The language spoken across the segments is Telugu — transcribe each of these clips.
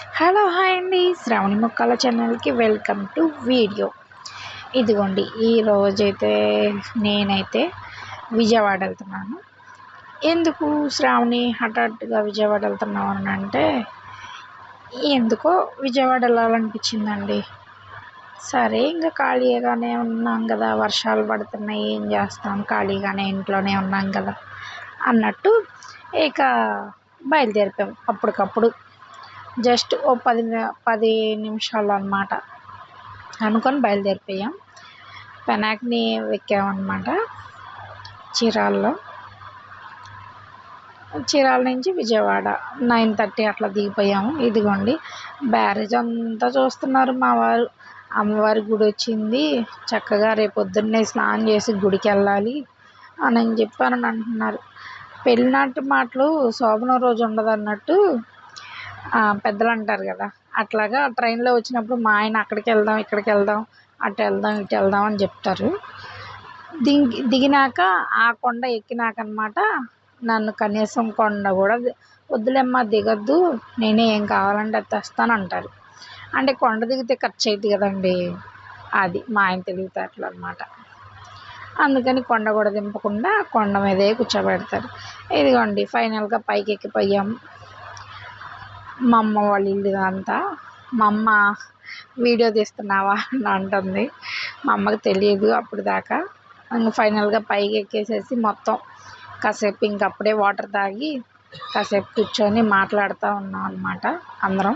హలో హాయ్ అండి శ్రావణి మొక్కల ఛానల్కి వెల్కమ్ టు వీడియో. ఇదిగోండి ఈ రోజైతే నేనైతే విజయవాడ వెళ్తున్నాను. ఎందుకు శ్రావణి హఠాత్తుగా విజయవాడ వెళ్తున్నావు అని అంటే ఎందుకో విజయవాడ వెళ్ళాలనిపించిందండి. సరే ఇంకా ఖాళీగానే ఉన్నాం కదా వర్షాలు పడుతున్నాయి ఏం చేస్తాం? ఖాళీగానే ఇంట్లోనే ఉన్నాం కదా అన్నట్టు ఇక బయలుదేరిపోయాం అప్పటికప్పుడు. జస్ట్ ఓ పది పది నిమిషాలు అనమాట అనుకొని బయలుదేరిపోయాం. పెనాక్ని ఎక్కామన్నమాట చీరాల్లో. చీరాల నుంచి విజయవాడ నైన్ థర్టీ అట్లా దిగిపోయాము. ఇదిగోండి. బ్యారేజ్ అంతా చూస్తున్నారు మా వారు. అమ్మవారి గుడి వచ్చింది. చక్కగా రేపు పొద్దున్నే స్నానం చేసి గుడికి వెళ్ళాలి అని చెప్పి అని అంటున్నారు. పెళ్ళినాటి మాటలు శోభనం రోజు ఉండదు అన్నట్టు పెద్దలు అంటారు కదా. అట్లాగా ట్రైన్లో వచ్చినప్పుడు మా ఆయన అక్కడికి వెళ్దాం ఇక్కడికి వెళ్దాం అటు వెళ్దాం ఇటు వెళ్దాం అని చెప్తారు. దిగి దిగినాక ఆ కొండ ఎక్కినాక అనమాట నన్ను కనీసం కొండ కూడా వద్దులేమ్మా దిగొద్దు నేనే ఏం కావాలంటే అది తెస్తాను అంటారు. అంటే కొండ దిగితే ఖర్చు అవుతుంది కదండి. అది మా ఆయన తెలివితేటలు అనమాట అందుకని కొండ కూడా దింపకుండా కొండ మీదే కూర్చోబెడతారు. ఇదిగోండి ఫైనల్గా పైకి ఎక్కిపోయాం మా అమ్మ వాళ్ళ ఇల్లు అంతా. మా అమ్మ వీడియో తీస్తున్నావా? అని అంటుంది. మా అమ్మకి తెలియదు అప్పుడు దాకా. ఇంకా ఫైనల్గా పైకి ఎక్కేసేసి మొత్తం కాసేపు ఇంక అప్పుడే వాటర్ తాగి కాసేపు కూర్చొని మాట్లాడుతూ ఉన్నాం అనమాట అందరం.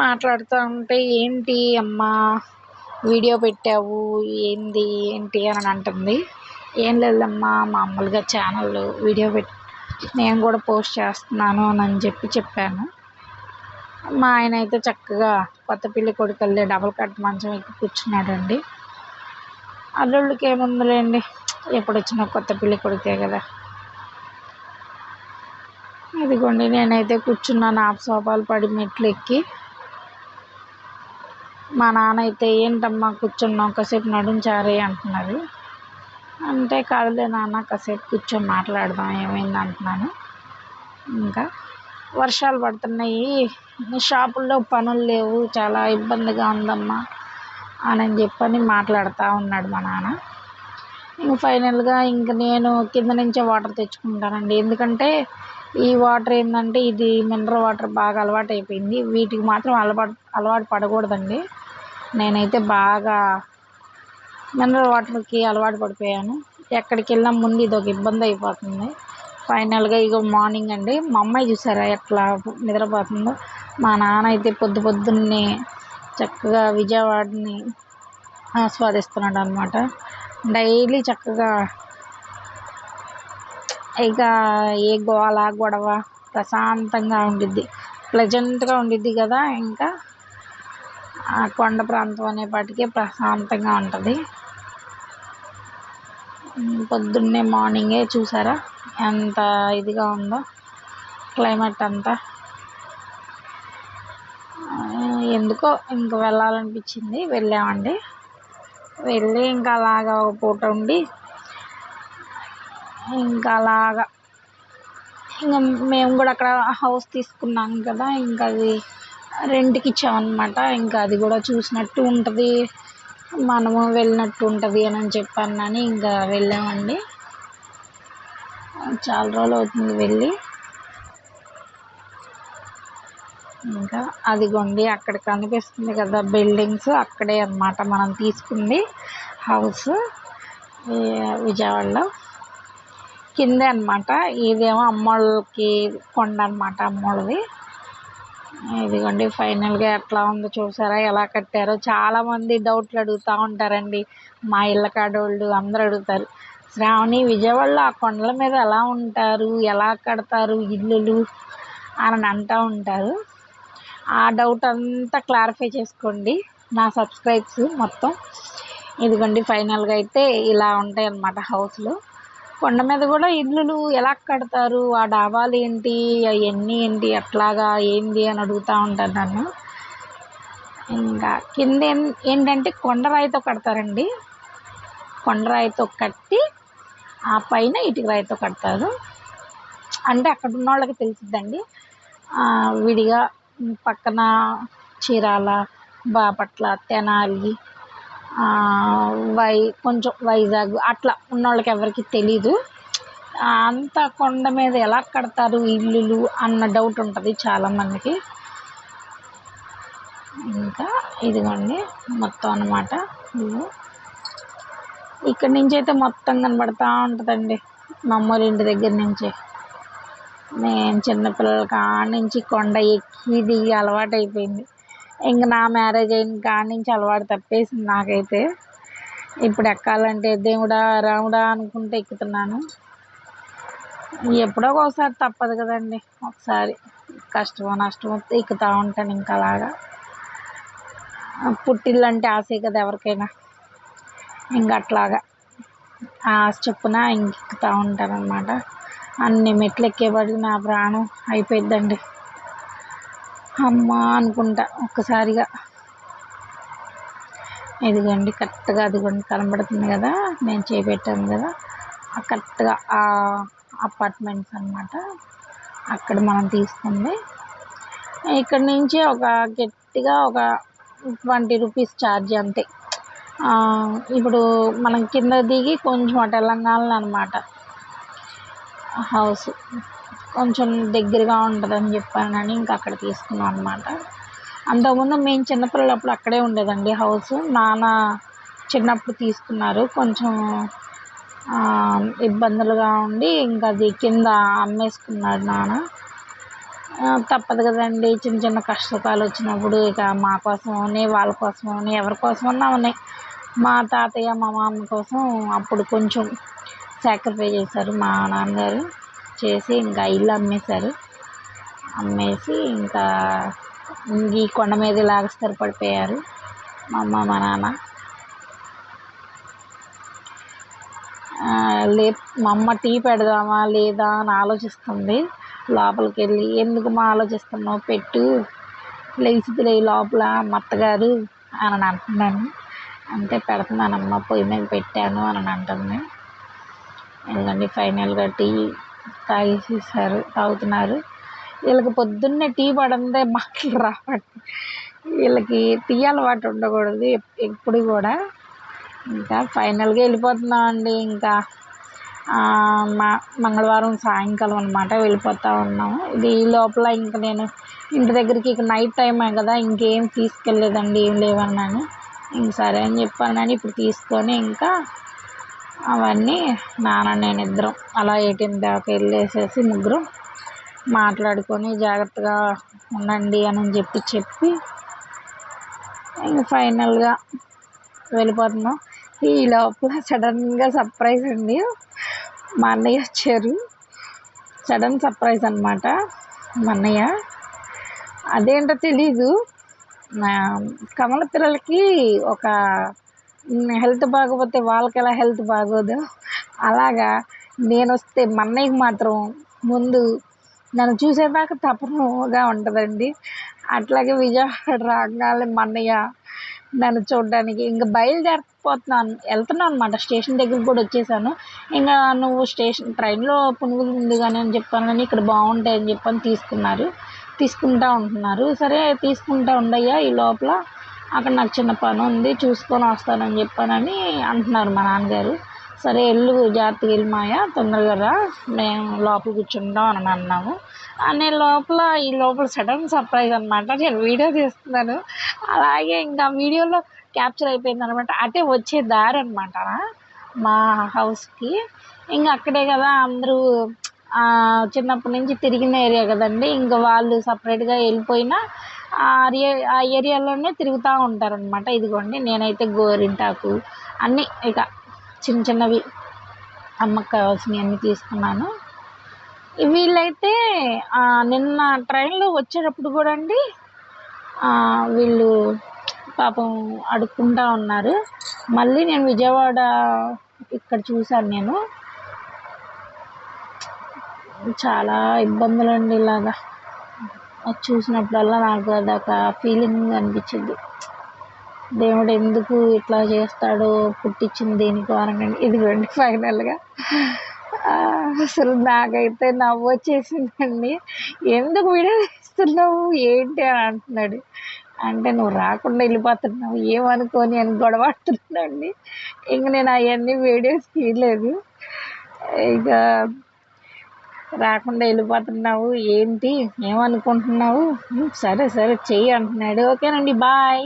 మాట్లాడుతూ ఉంటే ఏంటి అమ్మ వీడియో పెట్టావు ఏంది ఏంటి? అని అంటుంది. ఏం లేదమ్మా మామూలుగా ఛానల్ వీడియో పెట్టి నేను కూడా పోస్ట్ చేస్తున్నాను అని చెప్పి చెప్పాను. మా ఆయన అయితే చక్కగా కొత్త పెళ్ళి కొడుకల్లే డబల్ కట్ మంచం ఎక్కి కూర్చున్నాడండి. అల్లుళ్ళకి ఏముందిలేండి ఎప్పుడు వచ్చినా కొత్త పెళ్ళి కొడితే కదా. ఇదిగోండి నేనైతే కూర్చున్నాను ఆపు సోఫాలు పడి మెట్లు ఎక్కి. మా నాన్న అయితే ఏంటమ్మా కూర్చున్నాం ఒకసేపు నడుంచారే అంటున్నారు. అంటే కాదులే నాన్న కాసేపు కూర్చొని మాట్లాడదాం ఏమైంది అంటున్నాను. ఇంకా వర్షాలు పడుతున్నాయి. షాపుల్లో పనులు లేవు చాలా ఇబ్బందిగా ఉందమ్మా అని చెప్పని మాట్లాడుతూ ఉన్నాడు మా నాన్న. ఇంక ఫైనల్గా ఇంక నేను కింద నుంచే వాటర్ తెచ్చుకుంటానండి. ఎందుకంటే ఈ వాటర్ ఏంటంటే ఇది మినరల్ వాటర్ బాగా అలవాటు అయిపోయింది వీటికి మాత్రం అలవాటు అలవాటు పడకూడదండి. నేనైతే బాగా మినరల్ వాటర్కి అలవాటు పడిపోయాను. ఎక్కడికి వెళ్ళినా ముందు ఇది ఒక ఇబ్బంది అయిపోతుంది. ఫైనల్గా ఇగో మార్నింగ్ అండి. మా అమ్మాయి చూసారా ఎట్లా నిద్రపోతుందో? మా నాన్న అయితే పొద్దు పొద్దున్నే చక్కగా విజయవాడని ఆస్వాదిస్తున్నాడు అనమాట డైలీ చక్కగా ఇక ఏ గోల గొడవ ప్రశాంతంగా ఉండిద్ది. ప్లెజెంట్గా ఉండిద్ది కదా ఇంకా. ఆ కొండ ప్రాంతం అనేపాటికే ప్రశాంతంగా ఉంటుంది. పొద్దున్నే మార్నింగే చూసారా? ఎంత ఇదిగా ఉందో క్లైమేట్ అంతా. ఎందుకో ఇంక వెళ్ళాలనిపించింది వెళ్ళామండి. వెళ్ళి ఇంకా అలాగా ఒక పూట ఉండి ఇంకా అలాగా. ఇంకా మేము కూడా అక్కడ హౌస్ తీసుకున్నాం కదా ఇంకా అది రెంట్కి ఇచ్చామన్నమాట. ఇంకా అది కూడా చూసినట్టు ఉంటుంది. మనము వెళ్ళినట్టు ఉంటుంది అని చెప్పానని ఇంకా వెళ్ళామండి. చాలా రోజులు అవుతుంది వెళ్ళి. ఇంకా అదిగోండి అక్కడ కనిపిస్తుంది కదా బిల్డింగ్స్ అక్కడే అనమాట మనం తీసుకుంది హౌస్ విజయవాడలో. కిందే అనమాట ఇదేమో అమ్మోళ్ళకి కొండ అనమాట అమ్మోళ్ళది. ఇదిగోండి ఫైనల్గా ఎట్లా ఉందో చూసారా ఎలా కట్టారో చాలామంది డౌట్లు అడుగుతూ ఉంటారండి. మా ఇళ్ళ కాడోళ్ళు అందరూ అడుగుతారు శ్రావణి విజయవాడలో ఆ కొండల మీద ఎలా ఉంటారు ఎలా కడతారు ఇల్లులు? అని అంటూ ఉంటారు. ఆ డౌట్ అంతా క్లారిఫై చేసుకోండి నా సబ్స్క్రైబ్స్ మొత్తం. ఇదిగోండి ఫైనల్గా అయితే ఇలా ఉంటాయి అన్నమాట హౌస్లు. కొండ మీద కూడా ఇల్లులు ఎలా కడతారు? ఆ డాబాలు ఏంటి? అవన్నీ ఏంటి? ఎట్లాగా ఏంది అని అడుగుతూ ఉంటారు నన్ను. ఇంకా కింద ఏంటంటే కొండరాయితో కడతారండి. కొండరాయితో కట్టి ఆ పైన ఇటుక రాయితో కడతారు. అంటే అక్కడ ఉన్న వాళ్ళకి తెలిసిద్దండి విడిగా పక్కన చీరాల బాపట్ల తెనాలి వై కొంచెం వైజాగ్ అట్లా ఉన్నోళ్ళకి ఎవరికి తెలీదు. ఆ, అంత కొండ మీద ఎలా కడతారు ఇల్లులు అన్న డౌట్ ఉంటుంది చాలామందికి. ఇంకా ఇదిగోండి మొత్తం అన్నమాట ఇక్కడ నుంచి అయితే మొత్తం కనబడతా ఉంటుందండి మా ఇంటి దగ్గర నుంచి. నేను చిన్నపిల్లల కాడ నుంచి కొండ ఎక్కి దిగి అలవాటు అయిపోయింది ఇంక నా మ్యారేజ్ అయిన కాడ నుంచి అలవాటు తప్పేసింది నాకైతే. ఇప్పుడు ఎక్కాలంటే దేవుడా రాముడా అనుకుంటే ఎక్కుతున్నాను. ఎప్పుడో ఒకసారి తప్పదు కదండి ఒకసారి కష్టమో నష్టమో ఎక్కుతూ ఉంటాను ఇంకా అలాగా. పుట్టిల్లు అంటే ఆశే కదా ఎవరికైనా. ఇంక అట్లాగా. ఆశ చొప్పున ఇంకెక్కుతూ ఉంటానన్నమాట. అన్ని మెట్లు ఎక్కేపటికి నా ప్రాణం అయిపోయిద్దండి. అమ్మా అనుకుంటా ఒక్కసారిగా. ఇదిగోండి కరెక్ట్గా అదిగోండి కనబడుతుంది కదా నేను చేపెట్టాను కదా. ఆ కరెక్ట్గా ఆ అపార్ట్మెంట్స్ అన్నమాట అక్కడ మనం తీసుకుంది. ఇక్కడ నుంచి ఒక గట్టిగా ఒక ట్వంటీ రూపీస్ ఛార్జ్ అంతే. ఇప్పుడు మనం కింద దిగి కొంచెం అటు తెలంగాణలో అనమాట హౌస్. కొంచెం దగ్గరగా ఉంటుందని చెప్పానని ఇంకా అక్కడ తీసుకున్నాం అనమాట అంతకుముందు మేము చిన్నపిల్లలప్పుడు అక్కడే ఉండేదండి హౌస్. నాన్న చిన్నప్పుడు తీసుకున్నారు. కొంచెం ఇబ్బందులుగా ఉండి ఇంకా అది కింద అమ్మేసుకున్నాడు నాన్న. తప్పదు కదండి. చిన్న చిన్న కష్టకాలు వచ్చినప్పుడు ఇక మా కోసమని వాళ్ళ కోసమని ఎవరి కోసమన్నా ఉన్నాయి. మా తాతయ్య మా మామ కోసం అప్పుడు కొంచెం సాక్రిఫై చేశారు మా నాన్నగారు. చేసి ఇంకా ఇల్లు అమ్మేశారు. అమ్మేసి ఇంకా ఈ కొండ మీద ఇలాగ స్థిరపడిపోయారు. మా అమ్మ మా నాన్న. లే మా అమ్మ టీ పెడదామా లేదా అని ఆలోచిస్తుంది. లోపలికి వెళ్ళి ఎందుకు మా ఆలోచిస్తున్నావు? పెట్టు. లేచిదిలే లోపల మా అత్తగారు అని అంటున్నాను. అంటే పెడుతున్నానమ్మ పొయ్యి మీద పెట్టాను అని అంటుంది. ఎందుకంటే ఫైనల్గా టీ తాగేసేసారు తాగుతున్నారు. వీళ్ళకి పొద్దున్నే టీ పడందే మాటలు రావట్ వీళ్ళకి టీ అలవాటు ఉండకూడదు ఎప్- ఎప్పుడు కూడా. ఇంకా ఫైనల్గా వెళ్ళిపోతున్నాం అండి ఇంకా మా మంగళవారం సాయంకాలం అనమాట వెళ్ళిపోతూ ఉన్నాము ఇది ఈ లోపల ఇంకా నేను ఇంటి దగ్గరికి ఇక నైట్ టైం కదా ఇంకేం తీసుకెళ్ళలేదండి ఏం లేవన్నాను. ఇంక సరే అని చెప్పానని ఇప్పుడు తీసుకొని ఇంకా అవన్నీ నాన్న నేను ఇద్దరం. అలా ఏటీఎం దాకా వెళ్ళేసేసి ముగ్గురం మాట్లాడుకొని జాగ్రత్తగా ఉండండి అని చెప్పి చెప్పి ఇంక ఫైనల్గా వెళ్ళిపోతున్నాం. ఈ లోపల సడన్గా సర్ప్రైజ్ అండి. మా అన్నయ్య వచ్చారు. సడన్ సర్ప్రైజ్ అనమాట మా అన్నయ్య. అదేంటో తెలీదు. కమల పిల్లలకి ఒక హెల్త్ బాగోపోతే వాళ్ళకి ఎలా హెల్త్ బాగోదు? అలాగా నేను వస్తే మా అన్నయ్యకి మాత్రం ముందు నన్ను చూసేదాకా తపనగా ఉంటుందండి. అట్లాగే విజయవాడ రాగానే మా అన్నయ్య నన్ను చూడడానికి ఇంకా బయలుదేరిపోతున్నాను వెళ్తున్నాను అనమాట స్టేషన్ దగ్గరికి కూడా వచ్చేసాను. ఇంకా నువ్వు స్టేషన్ ట్రైన్లో పునుగులు ఉంది కానీ అని చెప్పాను కానీ ఇక్కడ బాగుంటాయి అని చెప్పని తీసుకున్నారు. తీసుకుంటా ఉంటున్నారు. సరే తీసుకుంటా ఉండయ్యా ఈ లోపల. అక్కడ నాకు చిన్న పని ఉంది చూసుకొని వస్తానని చెప్పానని అంటున్నారు మా నాన్నగారు. సరే వెళ్ళు జాగ్రత్తగా వెళ్ళి మాయా తొందరగా రా మేము లోపల కూర్చుంటాం అని అన్నాము. అనే లోపల ఈ లోపల సడన్ సర్ప్రైజ్ అనమాట నేను వీడియో తీస్తున్నాను. అలాగే ఇంకా వీడియోలో క్యాప్చర్ అయిపోయింది అనమాట అటే వచ్చే దారి అనమాట మా హౌస్కి. ఇంకా అక్కడే కదా అందరూ చిన్నప్పటి నుంచి తిరిగిన ఏరియా కదండి. ఇంకా వాళ్ళు సపరేట్గా వెళ్ళిపోయినా ఆ ఆ ఏరియాలోనే తిరుగుతూ ఉంటారనమాట ఇదిగోండి నేనైతే గోరింటాకు అన్నీ ఇక చిన్న చిన్నవి అమ్మకు కావాల్సినవి అన్నీ తీసుకున్నాను. వీళ్ళైతే నిన్న ట్రైన్లో వచ్చేటప్పుడు కూడా అండి వీళ్ళు పాపం అడుక్కుంటా ఉన్నారు. మళ్ళీ నేను విజయవాడ ఇక్కడ చూశాను నేను. చాలా ఇబ్బందులు అండి ఇలాగా. అది చూసినప్పుడల్లా నాకు అదొక ఫీలింగ్ అనిపించింది. దేవుడు ఎందుకు ఇట్లా చేస్తాడో పుట్టించింది దేనికి ఇది ఇదిగోండి ఫైనల్గా అసలు నాకైతే నవ్వు వచ్చేసిందండి. ఎందుకు వీడియో తీస్తున్నావు? ఏంటి? అని అంటున్నాడు. అంటే నువ్వు రాకుండా వెళ్ళిపోతున్నావు. ఏమనుకోని? అని గొడవడుతున్నాండి ఇంక నేను అవన్నీ వీడియోస్ తీయలేదు. ఇక రాకుండా వెళ్ళిపోతున్నావు ఏంటి? ఏమనుకుంటున్నావు? సరే సరే చెయ్యి అంటున్నాడు. ఓకేనండి బాయ్.